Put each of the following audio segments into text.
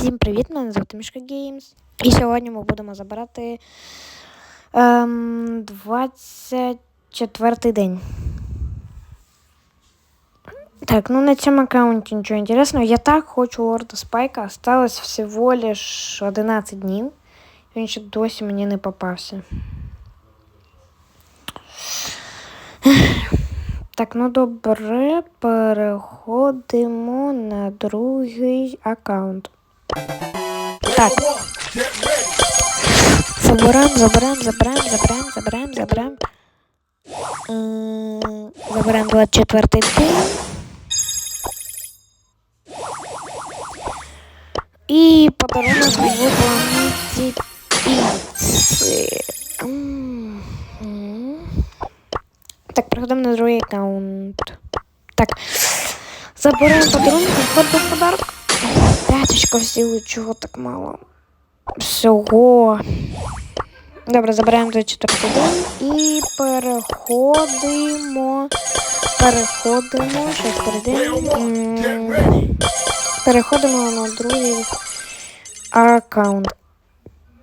Всім привіт! Мене звати Мішка Геймс. І сьогодні ми будемо забирати ем, 24 день. Так, ну на цьому аккаунті нічого інтересного. Я так хочу Лорда Спайка. Осталось всего лиш 11 днів. Він ще досі мені не попався. Так, ну добре, переходимо на другий аккаунт. Так. Забираємо, забираємо, забираємо, забираємо, забираємо, забираємо. М, Забираємо 24 день. І подарунок в планеті піци. М, м. Так, переходимо на другий аккаунт. Так. Забираємо подарунок, виходить подарок. П'яточка всього, чого так мало. Всього. Добре, забираємо 24 день і переходимо. Переходимо. Щось перейдемо. Переходимо на другий аккаунт.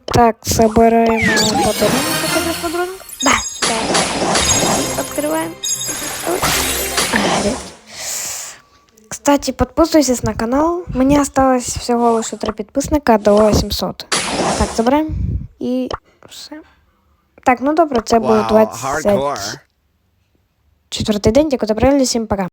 Так, забираємо подарунок. Подарунок? Да, сюда. Открываем. Ага, Кстати, подписывайтесь на канал. Мне осталось всего лишь 3 підписника до 700. Так, забираємо. І все. Так, ну добре, це був Wow, 24 день. Дякую, забрали, всім пока.